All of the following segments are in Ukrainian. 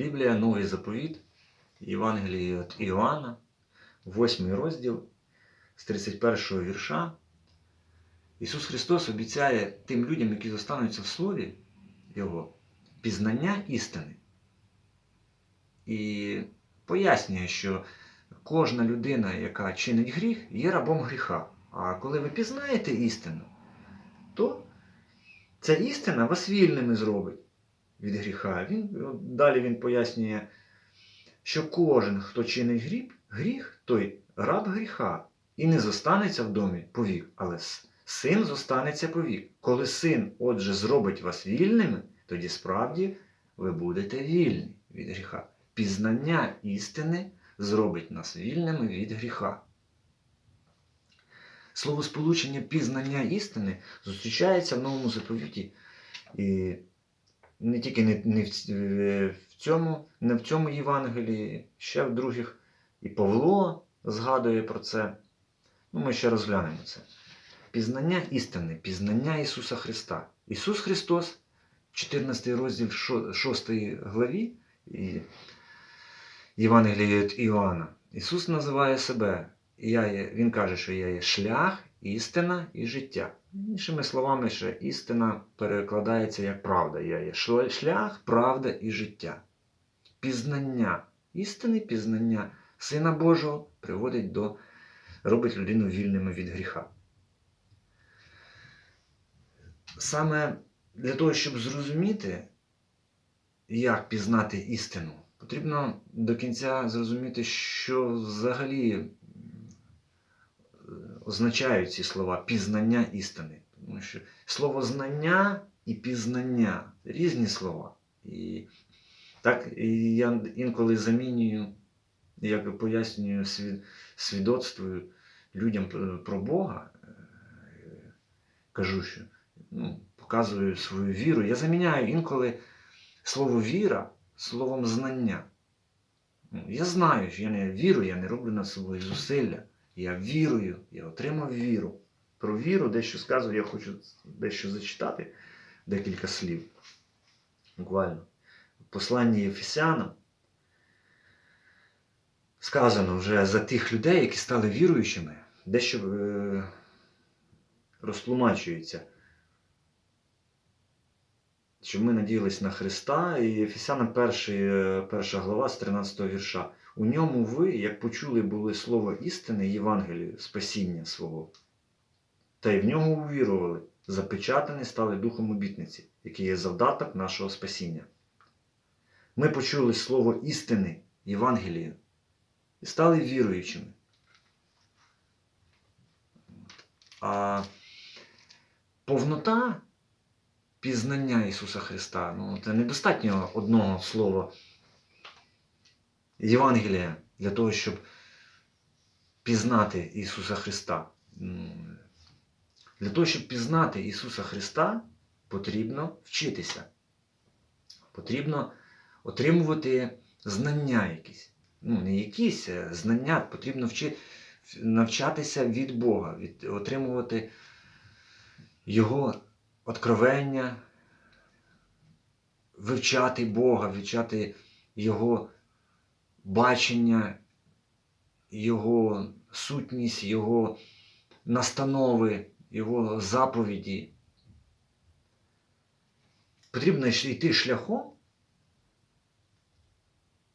Біблія, Новий заповіт, Євангеліє від Іоанна, 8 розділ з 31 вірша. Ісус Христос обіцяє тим людям, які зостануться в Слові Його, пізнання істини. І пояснює, що кожна людина, яка чинить гріх, є рабом гріха. А коли ви пізнаєте істину, то ця істина вас вільними зробить від гріха. Він, далі він пояснює, що кожен, хто чинить гріх, гріх, той раб гріха і не зостанеться в домі повік, але син зостанеться повік. Коли син, отже, зробить вас вільними, тоді справді ви будете вільні від гріха. Пізнання істини зробить нас вільними від гріха. Словосполучення пізнання істини зустрічається в новому заповіті. І не тільки не, не в, е, в цьому, не в цьому Євангелії, ще в других. І Павло згадує про це. Ну, ми ще розглянемо це. Пізнання істини, пізнання Ісуса Христа. Ісус Христос, 14 розділ 6 главі Євангелія від Іоанна. Ісус називає себе. Я є, він каже, що я є шлях, істина і життя. Іншими словами, ще істина перекладається як правда. Є шлях, правда і життя. Пізнання істини, пізнання Сина Божого приводить до робить людину вільними від гріха. Саме для того, щоб зрозуміти, як пізнати істину, потрібно до кінця зрозуміти, що взагалі означають ці слова пізнання істини. Тому що слово знання і пізнання різні слова. І так і я інколи замінюю, як пояснюю, свід, людям про- Бога, е, кажу, що ну, показую свою віру. Я заміняю інколи слово віра словом знання. Ну, Я знаю, що я не вірю, я не роблю над собою зусилля. Я вірую, я отримав віру. Про віру дещо сказую, я хочу дещо зачитати, декілька слів. Буквально. В посланні Єфесянам сказано вже за тих людей, які стали віруючими, дещо е, розтлумачується. Що ми надіялись на Христа, і Ефесянам е, перша глава з 13 вірша. У ньому ви, як почули, були слово істини, Євангелію, спасіння свого, та й в нього увірували, запечатані стали духом обітниці, який є завдаток нашого спасіння. Ми почули слово істини, Євангелію, і стали віруючими. А повнота пізнання Ісуса Христа, ну, це недостатньо одного слова Євангелія для того, щоб пізнати Ісуса Христа. Для того, щоб пізнати Ісуса Христа, потрібно вчитися. Потрібно отримувати знання якісь. Ну, не якісь знання, потрібно вчи, навчатися від Бога, від, отримувати Його откровення, вивчати Бога, вивчати Його бачення, Його сутність, Його настанови, Його заповіді. Потрібно йти шляхом,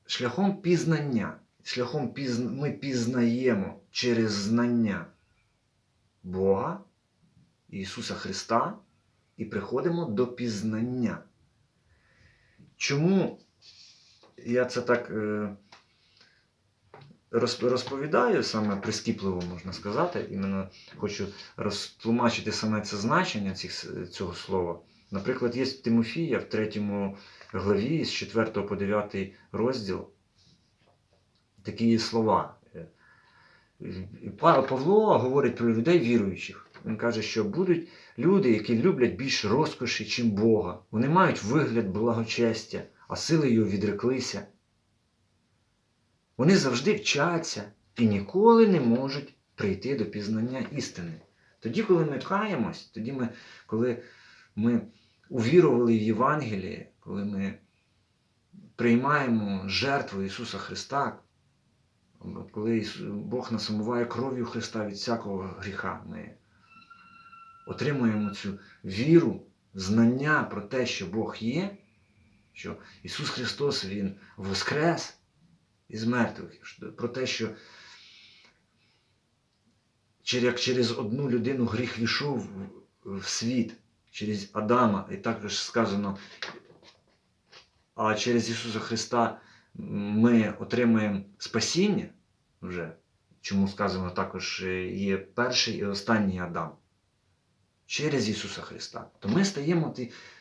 шляхом пізнання. Шляхом піз... ми пізнаємо через знання Бога, Ісуса Христа і приходимо до пізнання. Чому я це так е, розповідаю, саме прискіпливо можна сказати, іменно хочу розтлумачити саме це значення цих, цього слова. Наприклад, є Тимофія в 3 главі з 4 по 9 розділ такі слова. Е, Павло говорить про людей віруючих. Він каже, що будуть люди, які люблять більш розкоші, чим Бога. Вони мають вигляд благочестя, а сили його відреклися. Вони завжди вчаться і ніколи не можуть прийти до пізнання істини. Тоді, коли ми каємось, тоді ми, коли ми увірували в Євангеліє, коли ми приймаємо жертву Ісуса Христа, коли Бог нас кров'ю Христа від всякого гріха, ми отримуємо цю віру, знання про те, що Бог є, що Ісус Христос Він воскрес із мертвих, про те, що як через одну людину гріх війшов в- світ, через Адама, і також сказано, а через Ісуса Христа ми отримаємо спасіння вже, чому сказано також е, є перший і останній Адам. Через Ісуса Христа. То ми стаємо,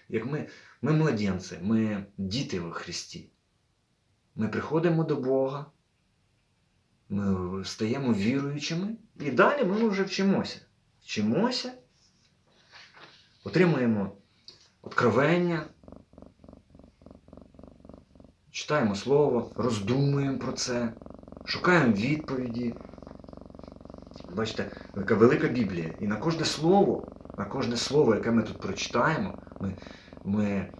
як ми, ми младенці, ми діти в Христі. Ми приходимо до Бога, ми стаємо віруючими, і далі ми вже вчимося. Вчимося, отримуємо откровення, читаємо Слово, роздумуємо про це, шукаємо відповіді. Бачите, яка велика Біблія. І на кожне слово, на кожне слово, яке ми тут прочитаємо, ми, ми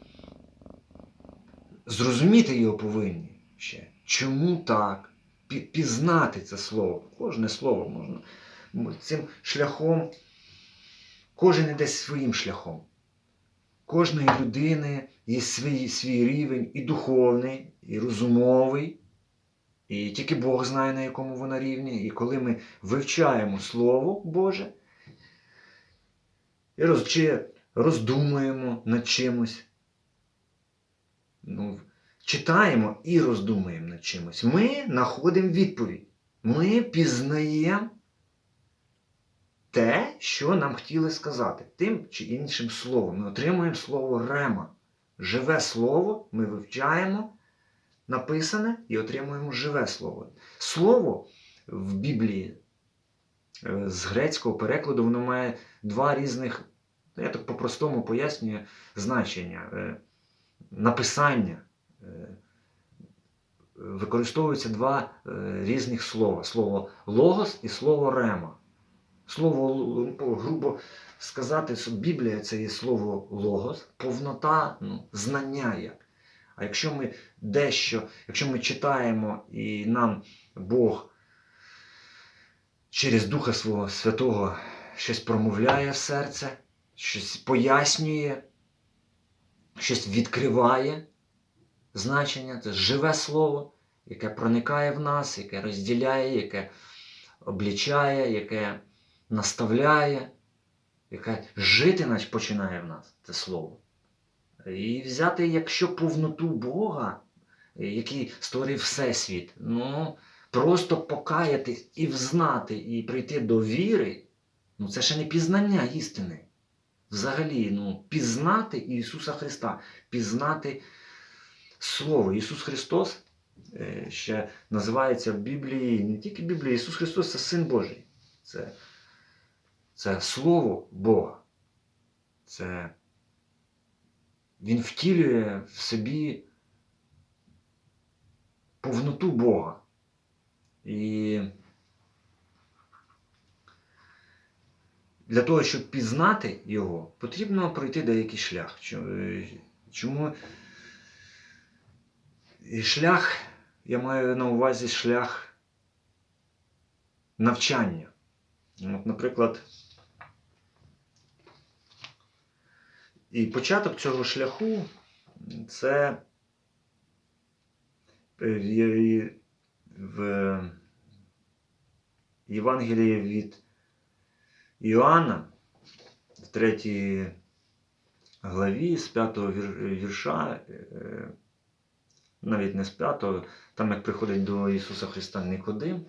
зрозуміти його повинні ще. Чому так? Пізнати це слово. Кожне слово можна. Цим шляхом, кожен іде своїм шляхом. Кожної людини є свій, свій рівень і духовний, і розумовий. І тільки Бог знає, на якому вона рівні. І коли ми вивчаємо Слово Боже і роз, чи роздумуємо над чимось, ну, читаємо і роздумуємо над чимось, ми знаходимо відповідь. Ми пізнаємо те, що нам хотіли сказати, тим чи іншим словом. Ми отримуємо слово рема. Живе слово, ми вивчаємо написане і отримуємо живе слово. Слово в Біблії е, з грецького перекладу воно має два різних, я так по-простому пояснюю, значення. Е, Написання. Е, Використовуються два е, різних слова: слово логос і слово рема. Слово, ну, грубо сказати, що Біблія це є слово логос, повнота, ну, знання як. А якщо ми дещо, якщо ми читаємо і нам Бог через Духа Свого Святого щось промовляє в серце, щось пояснює, щось відкриває значення, це живе слово, яке проникає в нас, яке розділяє, яке облічає, яке наставляє, яке жити нач- починає в нас це слово. І взяти, якщо повноту Бога, який створив Всесвіт, ну просто покаятись і взнати, і прийти до віри, ну це ще не пізнання істини. Взагалі, ну, пізнати Ісуса Христа, пізнати Слово. Ісус Христос е, ще називається в Біблії, не тільки в Біблії, Ісус Христос це Син Божий. Це, це Слово Бога. Це він втілює в собі повноту Бога. І для того, щоб пізнати його, потрібно пройти деякий шлях. Е, Чому І шлях, я маю на увазі шлях навчання. От, наприклад, і початок цього шляху це е, в Євангелії від Іоанна в третій главі з п'ятого вірша, е, навіть не з п'ятого, там як приходить до Ісуса Христа Никодим,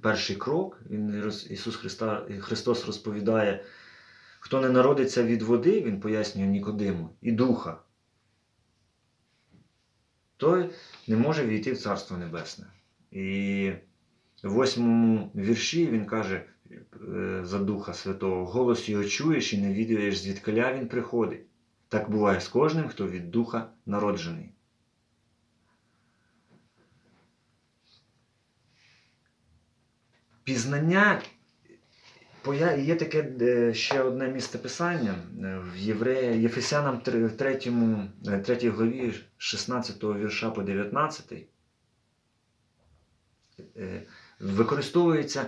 перший крок, він Ісус Христа, Христос розповідає, хто не народиться від води, Він пояснює Нікодиму, і духа, той не може війти в Царство Небесне. І в восьмому вірші він каже е, за Духа Святого: голос його чуєш і не відаєш, звідкиля він приходить. Так буває з кожним, хто від Духа народжений. Пізнання є таке е, ще одне місце писання е, в Єврея, Єфесянам 3, 3, 3 главі 16 вірша по 19. Е, Використовуються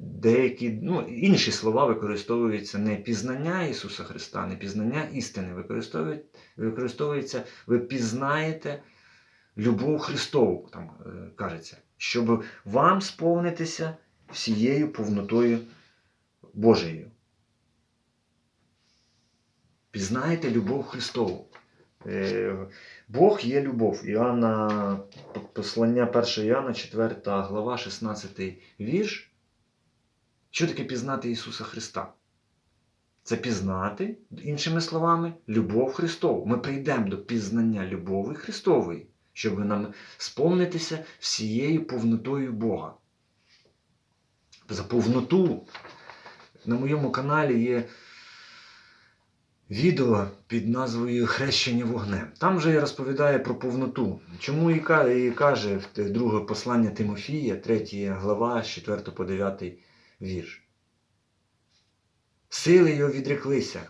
деякі, ну, інші слова використовуються не пізнання Ісуса Христа, не пізнання істини. Використовується, ви пізнаєте любов Христову, там е, кажеться, щоб вам сповнитися всією повнотою Божою. Пізнаєте любов Христову. Е, Бог є любов. Іоанна, послання 1 Іоанна, 4 глава, 16 вірш. Що таке пізнати Ісуса Христа? Це пізнати, іншими словами, любов Христову. Ми прийдемо до пізнання любові Христової, щоб нам сповнитися всією повнотою Бога. За повноту на моєму каналі є відео під назвою Хрещення вогнем. Там же я розповідаю про повноту. Чому і каже друге послання Тимофія, 3 глава, 4 по 9 вірш. Сили його відреклися,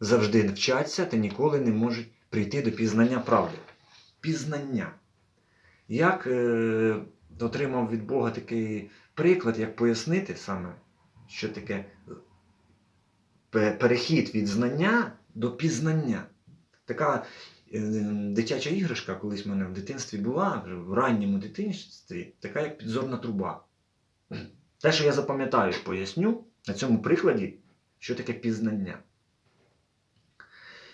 завжди вчаться та ніколи не можуть прийти до пізнання правди. Пізнання. Як е, отримав від Бога такий приклад, як пояснити саме, що таке перехід від знання до пізнання. Така е, дитяча іграшка колись в мене в дитинстві була, в ранньому дитинстві, така як підзорна труба. Те, що я запам'ятаю, поясню на цьому прикладі, що таке пізнання.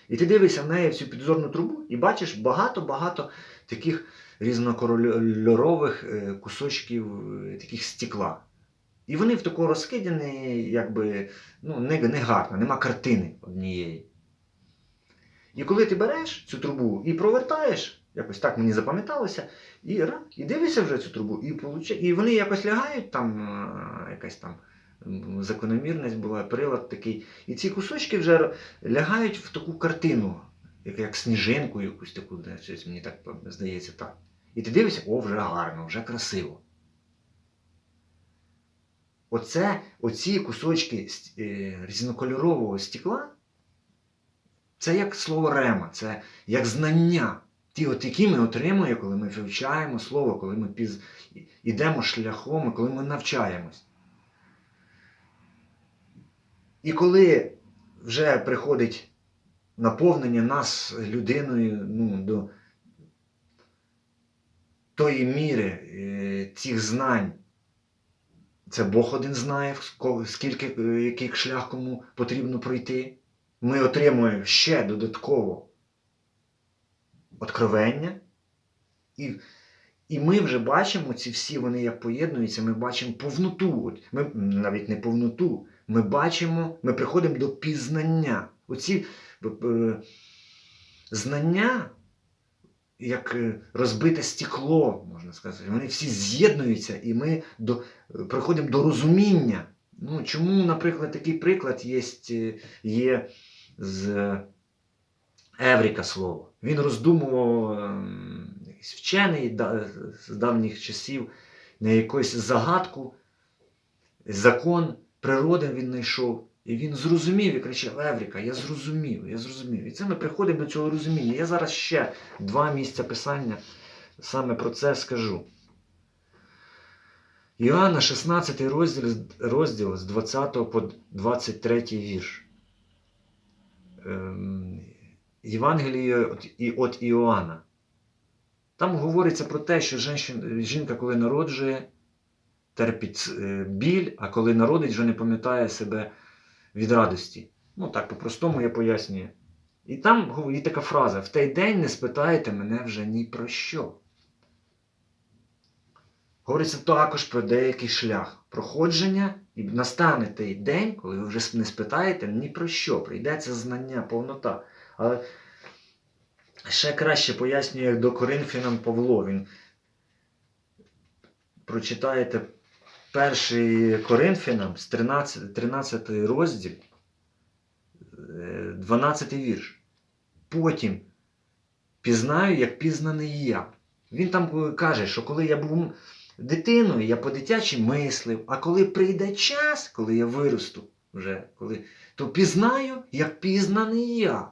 І ти дивишся в неї в цю підзорну трубу і бачиш багато-багато таких різнокольорових е, кусочків е, таких стекла. І вони в такому розкидані, якби, ну, не, гарно, нема картини однієї. І коли ти береш цю трубу і провертаєш, якось так мені запам'яталося, і, і дивишся вже цю трубу, і, і вони якось лягають, там е, якась там закономірність була, прилад такий. І ці кусочки вже лягають в таку картину, як, як сніжинку якусь таку, щось мені так здається так. І ти дивишся, о, вже гарно, вже красиво. Оце, оці кусочки е, різнокольорового стекла, це як слово рема, це як знання. Ті, от, які ми отримуємо, коли ми вивчаємо слово, коли ми піз... йдемо шляхом, коли ми навчаємось. І коли вже приходить наповнення нас людиною ну, до тої міри е, цих знань, це Бог один знає, скільки, е, який шлях кому потрібно пройти. Ми отримуємо ще додатково откровення. І, і ми вже бачимо ці всі вони як поєднуються, ми бачимо повноту. От Ми навіть не повноту. Ми бачимо, ми приходимо до пізнання. Оці е, знання, як е, розбите стекло, можна сказати, вони всі з'єднуються, і ми до, е, приходимо до розуміння. Ну, чому, наприклад, такий приклад є, є з Евріка слово. Він роздумував ем, якийсь вчений з давніх часів на якусь загадку, закон природи він знайшов. І він зрозумів і кричав: Евріка, я зрозумів, я зрозумів. І це ми приходимо до цього розуміння. Я зараз ще два місця писання саме про це скажу. Іоанна, 16 розділ, розділ з 20 по 23 вірш. Ем, Євангеліє от Іоанна. Там говориться про те, що жінка, коли народжує, терпить е, біль, а коли народить, вже не пам'ятає себе від радості. Ну так, по-простому я пояснюю. І там є така фраза: в той день не спитаєте мене вже ні про що. Говориться також про деякий шлях проходження, і настане той день, коли ви вже не спитаєте ні про що. Прийдеться знання, повнота. Але ще краще пояснює до Коринфянам Павло. Він прочитаєте перший Коринфянам з 13, 13 розділ, е, 12 вірш. Потім пізнаю, як пізнаний я. Він там каже, що коли я був дитиною я по-дитячі мислив, а коли прийде час, коли я виросту, вже, коли, то пізнаю, як пізнаний я.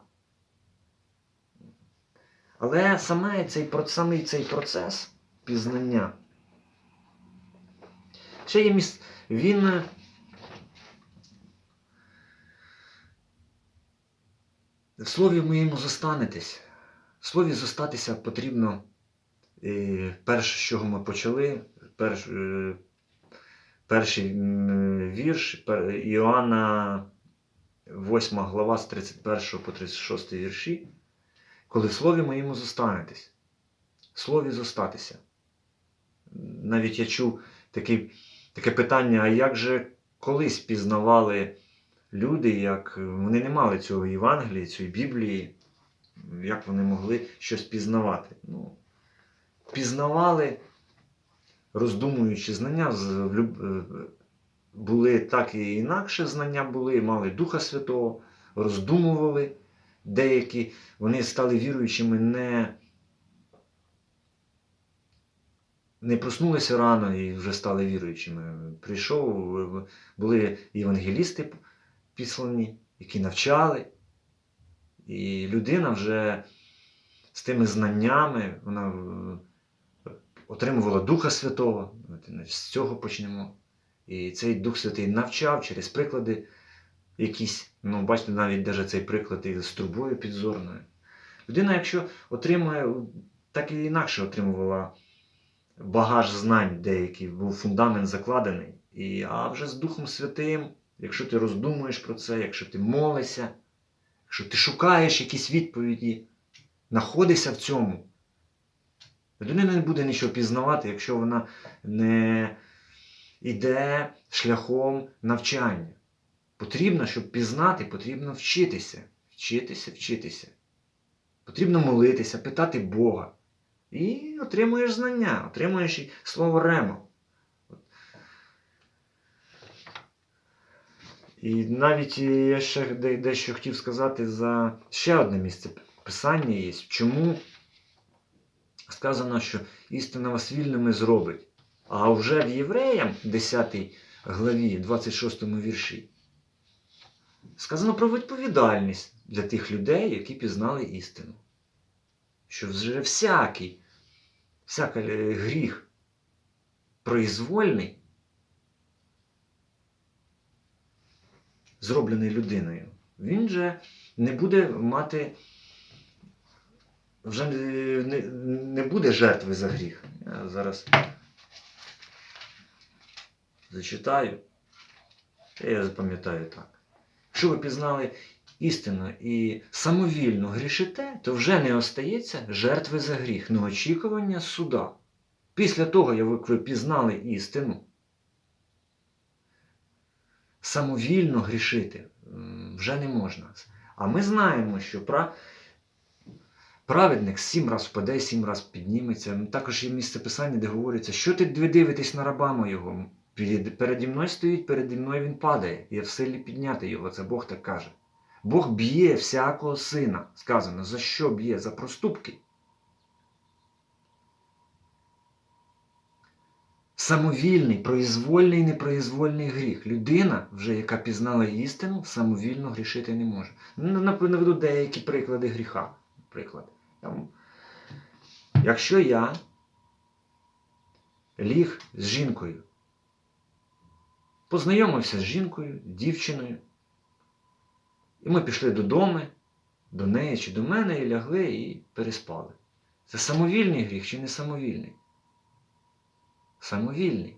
Але саме цей, самий цей процес пізнання. Ще є міс... він. е, В слові моєму зостанетесь. В слові зостатися потрібно. е, Перше, з чого ми почали, перш, е, перший вірш Іоанна, 8 глава з 31 по 36 вірші. Коли в слові моєму зостанетесь. В слові зостатися. Навіть я чув таке, таке питання: а як же колись пізнавали люди, як вони не мали цього Євангелії, цієї Біблії, як вони могли щось пізнавати? Ну, пізнавали, роздумуючи знання, е, були так і інакше знання були, мали Духа Святого, роздумували. Деякі вони стали віруючими не, не проснулися рано і вже стали віруючими. Прийшов, були євангелісти післані, які навчали. І людина вже з тими знаннями, вона е, отримувала Духа Святого. З цього почнемо. І цей Дух Святий навчав через приклади якісь, ну, бачите, навіть даже цей приклад із трубою підзорною. Людина, якщо отримує, так і інакше отримувала багаж знань деякий, був фундамент закладений. І, а вже з Духом Святим, якщо ти роздумуєш про це, якщо ти молишся, якщо ти шукаєш якісь відповіді, знаходишся в цьому, людина не буде нічого пізнавати, якщо вона не йде шляхом навчання. Потрібно, щоб пізнати, потрібно вчитися. Вчитися, вчитися. Потрібно молитися, питати Бога. І отримуєш знання, отримуєш слово ремо. І навіть я ще дещо хотів сказати за ще одне місце писання є. Чому сказано, що істина вас вільними зробить. А вже в Євреям, 10 главі, 26 вірші, сказано про відповідальність для тих людей, які пізнали істину. Що вже всякий, всякий е, гріх произвольний, зроблений людиною, він же не буде мати, вже не, не, буде жертви за гріх. Я зараз зачитаю. Я запам'ятаю так. Якщо ви пізнали істину і самовільно грішите, то вже не остається жертви за гріх, но очікування суда. Після того, як ви пізнали істину, самовільно грішити вже не можна. А ми знаємо, що пра... праведник сім раз впаде, сім раз підніметься. Також є місце писання, де говориться, що ти ви дивитесь на раба моєго. Переді мною стоїть, переді мною він падає. Я в силі підняти його. Це Бог так каже. Бог б'є всякого сина. Сказано, за що б'є? За проступки. Самовільний, произвольний, непроизвольний гріх. Людина, вже яка пізнала істину, самовільно грішити не може. Наведу деякі приклади гріха. Приклад. Якщо я ліг з жінкою, познайомився з жінкою, дівчиною, і ми пішли додому, до неї чи до мене, і лягли і переспали. Це самовільний гріх чи не самовільний? Самовільний,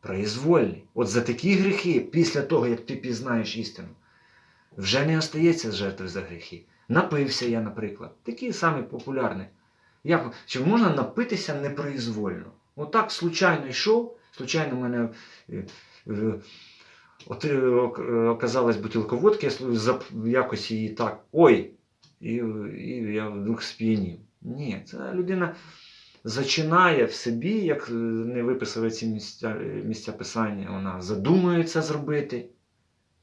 произвольний. От за такі гріхи, після того, як ти пізнаєш істину, вже не остається жертви за гріхи. Напився я, наприклад. Такі самі популярні. Як, чи можна напитися непроизвольно? Отак случайно йшов, случайно мене е, от, е, е, оказалась бутилка водки, я якось її так, ой, і, і я вдруг сп'янів. Ні, ця людина зачинає в собі, як е, не виписали ці місця, місця писання, вона задумує це зробити,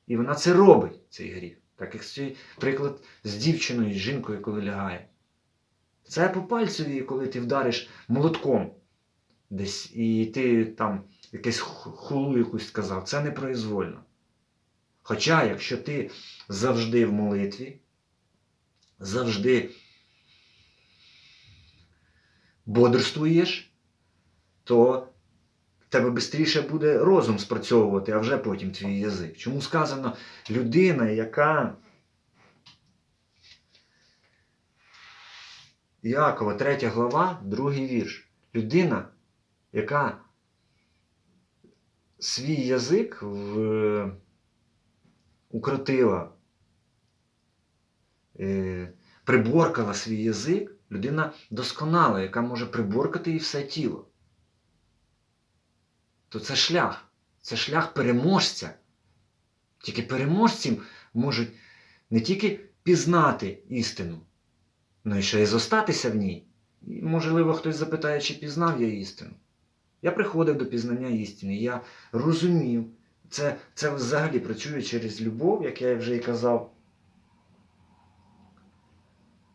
і вона це робить, цей гріх. Так як цей приклад з дівчиною, з жінкою, коли лягає. Це по пальцеві, коли ти вдариш молотком десь, і ти там якесь хулу якусь сказав, це непроизвольно. Хоча, якщо ти завжди в молитві, завжди бодрствуєш, то тебе швидше буде розум спрацьовувати, а вже потім твій язик. Чому сказано людина, яка Якова, 3 глава, другий вірш. Людина, яка свій язик в... укротила, е... приборкала свій язик, людина досконала, яка може приборкати і все тіло. То це шлях. Це шлях переможця. Тільки переможці можуть не тільки пізнати істину, Ну і ще й зостатися в ній. І, можливо, хтось запитає, чи пізнав я істину. Я приходив до пізнання істини, я розумів. Це, це взагалі працює через любов, як я вже і казав.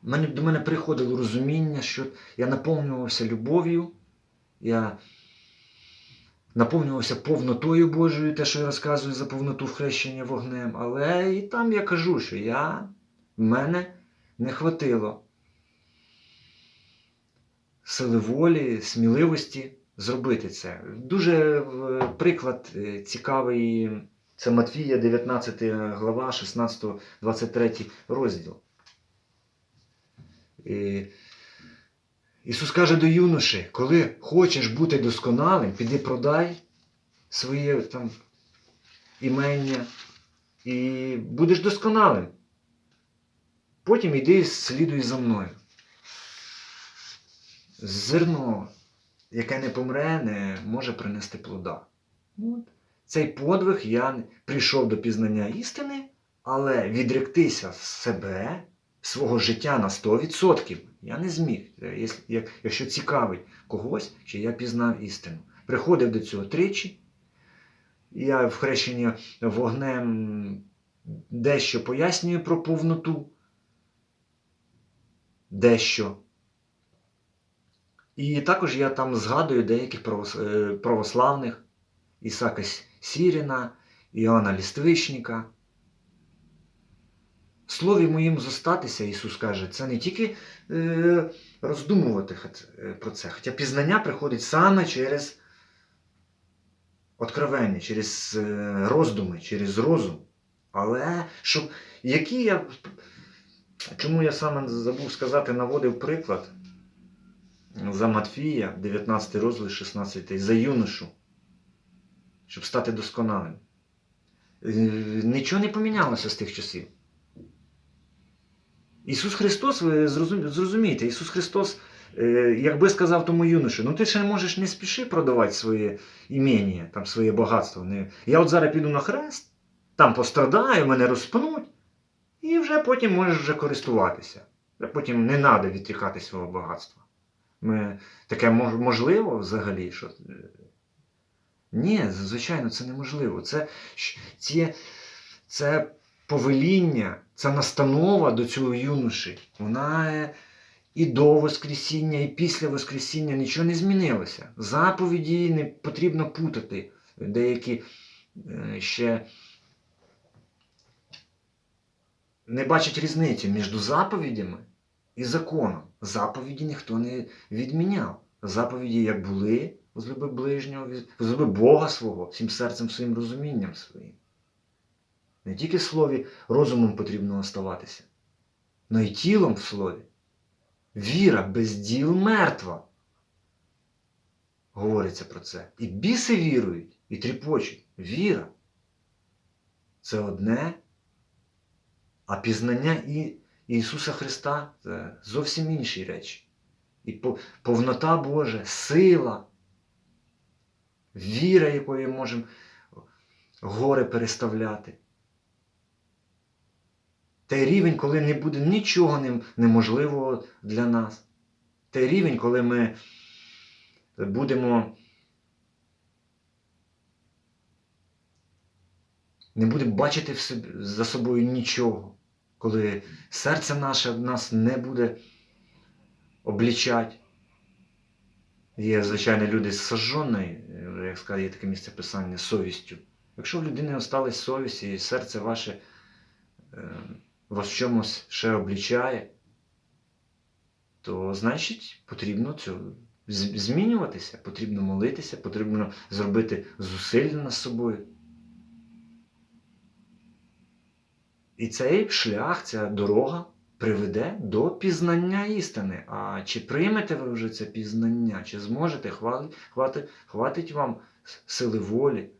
Мені, до мене приходило розуміння, що я наповнювався любов'ю, я наповнювався повнотою Божою, те, що я розказую за повноту хрещення вогнем. Але і там я кажу, що я, в мене не хватило сили волі, сміливості зробити це. Дуже е, приклад е, цікавий. Це Матвія, 19 глава, 16-23 розділ. І Ісус каже до юноші, коли хочеш бути досконалим, піди продай своє там імення і будеш досконалим. Потім йди слідуй за мною зерно, яке не помре, не може принести плода. От. Цей подвиг я прийшов до пізнання істини, але відректися себе, свого життя на 100% я не зміг. Якщо- Якщо цікавить когось, чи я пізнав істину. Приходив до цього тричі. Я в хрещенні вогнем дещо пояснюю про повноту. Дещо. І також я там згадую деяких е, православних Ісака Сіріна, Іоанна Ліствичника. Слові моїм зостатися, Ісус каже, це не тільки е, роздумувати е, про це, хоча пізнання приходить саме через откровення, через е, роздуми, через розум. Але щоб які я. Чому я саме забув сказати, наводив приклад за Матфія, 19 розділ, 16, за юношу, щоб стати досконалим. Е, Нічого не помінялося з тих часів. Ісус Христос, ви зрозумієте, Ісус Христос, е, якби сказав тому юношу, ну ти ще можеш не спіши продавати своє імення, там, своє багатство. Я от зараз піду на хрест, там пострадаю, мене розпнуть, і вже потім можеш вже користуватися. Потім не треба відтікати свого багатства. Ми, таке можливо взагалі? Що... е, Ні, звичайно, це неможливо. Це, ці, це повеління, це настанова до цього юноші. Вона е, і до Воскресіння, і після Воскресіння нічого не змінилося. Заповіді не потрібно путати. Деякі е, ще не бачать різниці між заповідями і законом. Заповіді ніхто не відміняв. Заповіді як були, возлюби ближнього, возлюби Бога свого, всім серцем, своїм розумінням своїм. Не тільки в слові розумом потрібно оставатися, але й тілом в слові. Віра без діл мертва. Говориться про це. І біси вірують, і тріпочуть. Віра. Це одне, а пізнання і Ісуса Христа це зовсім інші речі. І повнота Божа, сила, віра, якою можемо гори переставляти. Той рівень, коли не буде нічого неможливого для нас. Той рівень, коли ми будемо. Не будемо бачити за собою нічого, коли серце наше нас не буде облічати. Є, звичайно, люди з сожженою, як сказати, є таке місце писання, совістю. Якщо в людини осталась совість і серце ваше е, вас в чомусь ще облічає, то значить потрібно цю, змінюватися, потрібно молитися, потрібно зробити зусилля над собою. І цей шлях, ця дорога приведе до пізнання істини. А чи приймете ви вже це пізнання, чи зможете, хватить, хватить, вам сили волі,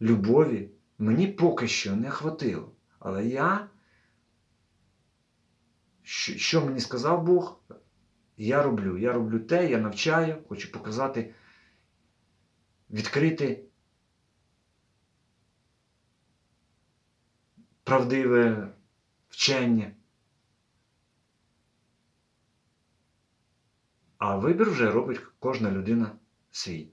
любові? Мені поки що не хватило. Але я, що мені сказав Бог, я роблю. Я роблю те, я навчаю, хочу показати, відкрити правдиве вчення. А вибір вже робить кожна людина свій.